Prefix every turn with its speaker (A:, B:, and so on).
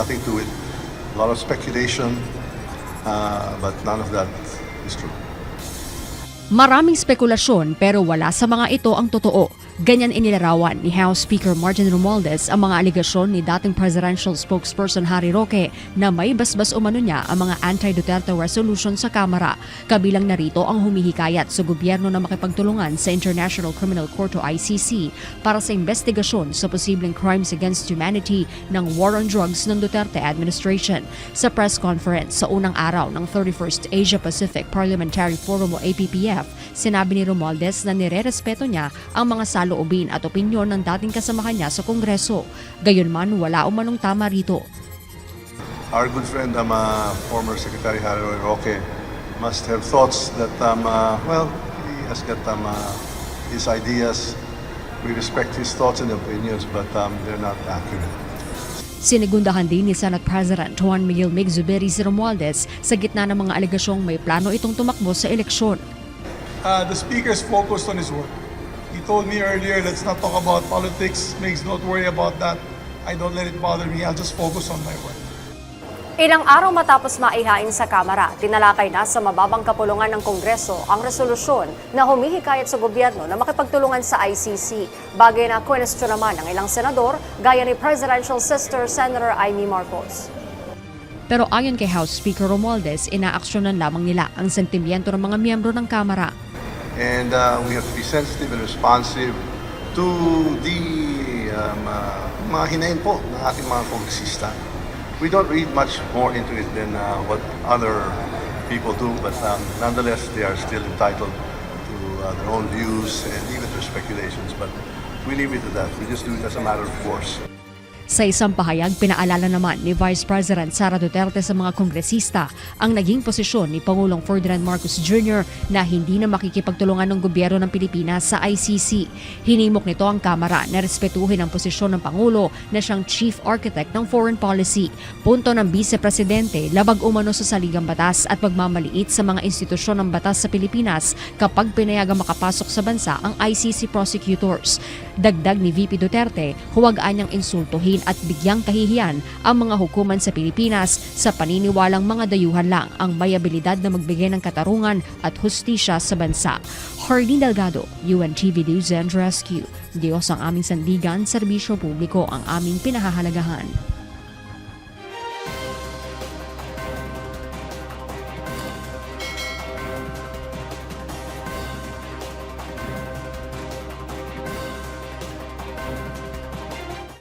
A: nothing to it. A lot of speculation, uh, but none of that is true.
B: Maraming spekulasyon pero wala sa mga ito ang totoo. Ganyan inilarawan ni House Speaker Martin Romualdez ang mga aligasyon ni dating presidential spokesperson Harry Roque na may basbas umano niya ang mga anti-Duterte resolution sa Kamara. Kabilang narito ang humihikayat sa gobyerno na makipagtulungan sa International Criminal Court o ICC para sa investigasyon sa posibleng crimes against humanity ng war on drugs ng Duterte administration. Sa press conference sa unang araw ng 31st Asia-Pacific Parliamentary Forum o APPF, sinabi ni Romualdez na nirerespeto niya ang mga saloobin at opinyon ng dating kasamahan niya sa Kongreso. Gayunman, wala umanong tama rito.
A: Our good friend, um, uh, former Secretary Harry Roque, must have thoughts that, um, uh, well, he has got um, uh, his ideas. We respect his thoughts and opinions, but um, they're not accurate.
B: Sinigundahan din ni Senate President Juan Miguel Mig Zubiri si Romualdez sa gitna ng mga alegasyong may plano itong tumakbo sa eleksyon.
C: uh, the speaker is focused on his work. He told me earlier, let's not talk about politics. Migs, don't worry about that. I don't let it bother me. I'll just focus on my work.
D: Ilang araw matapos maihain sa Kamara, tinalakay na sa mababang kapulungan ng Kongreso ang resolusyon na humihikayat sa gobyerno na makipagtulungan sa ICC. Bagay na kwenestyon naman ng ilang senador, gaya ni Presidential Sister Senator Amy Marcos.
B: Pero ayon kay House Speaker Romualdez, inaaksyonan lamang nila ang sentimiento ng mga miyembro ng Kamara.
A: And uh, we have to be sensitive and responsive to the um, uh, mga hinain po ng ating mga kongresista. We don't read much more into it than uh, what other people do, but um, nonetheless, they are still entitled to uh, their own views and even their speculations. But we leave it to that. We just do it as a matter of course.
B: Sa isang pahayag, pinaalala naman ni Vice President Sara Duterte sa mga kongresista ang naging posisyon ni Pangulong Ferdinand Marcos Jr. na hindi na makikipagtulungan ng gobyerno ng Pilipinas sa ICC. Hinimok nito ang Kamara na respetuhin ang posisyon ng Pangulo na siyang Chief Architect ng Foreign Policy. Punto ng Vice Presidente, labag umano sa saligang batas at pagmamaliit sa mga institusyon ng batas sa Pilipinas kapag pinayagang makapasok sa bansa ang ICC prosecutors. Dagdag ni VP Duterte, huwag anyang insultuhin at bigyang kahihiyan ang mga hukuman sa Pilipinas sa paniniwalang mga dayuhan lang ang may abilidad na magbigay ng katarungan at hustisya sa bansa. Hardin Delgado, UNTV News and Rescue. Diyos ang aming sandigan, serbisyo publiko ang aming pinahahalagahan.